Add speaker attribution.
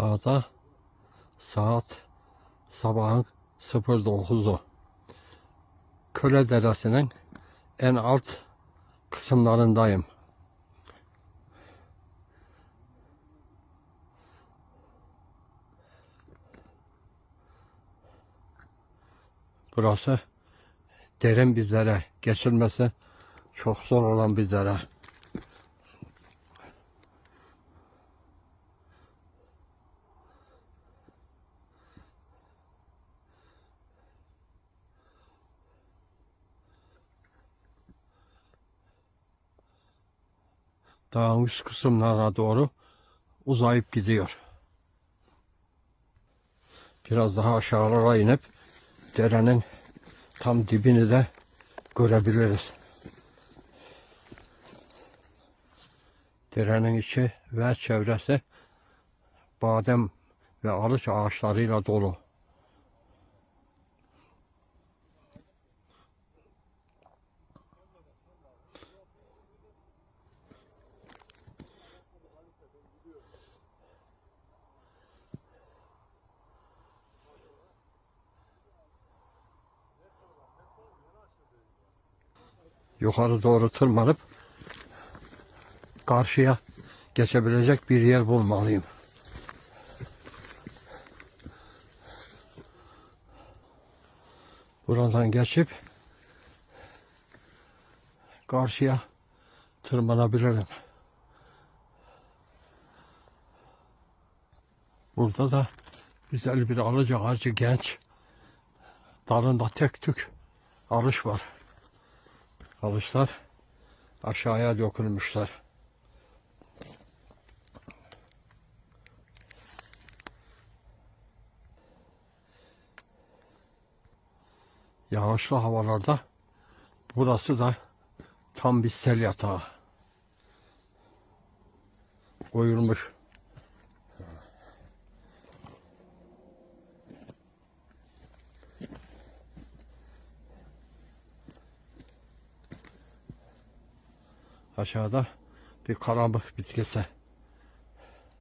Speaker 1: Dağda saat sabahın 09'u. Köle Deresi'nin en alt kısımlarındayım. Burası derin bir dere. Geçilmesi çok zor olan bir dere. Dağın üst kısımlarına doğru uzayıp gidiyor. Biraz daha aşağılara inip derenin tam dibini de görebiliriz. Derenin içi ve çevresi badem ve arıç ağaçlarıyla dolu. Yukarı doğru tırmanıp karşıya geçebilecek bir yer bulmalıyım. Buradan geçip karşıya tırmanabilirim. Burada da güzel bir alıcı ağacı genç. Dalında tek tük alış var. Alışlar aşağıya dökülmüşler. Yağışlı havalarda burası da tam bir sel yatağı. Koyulmuş. Aşağıda bir karanlık bitkisi.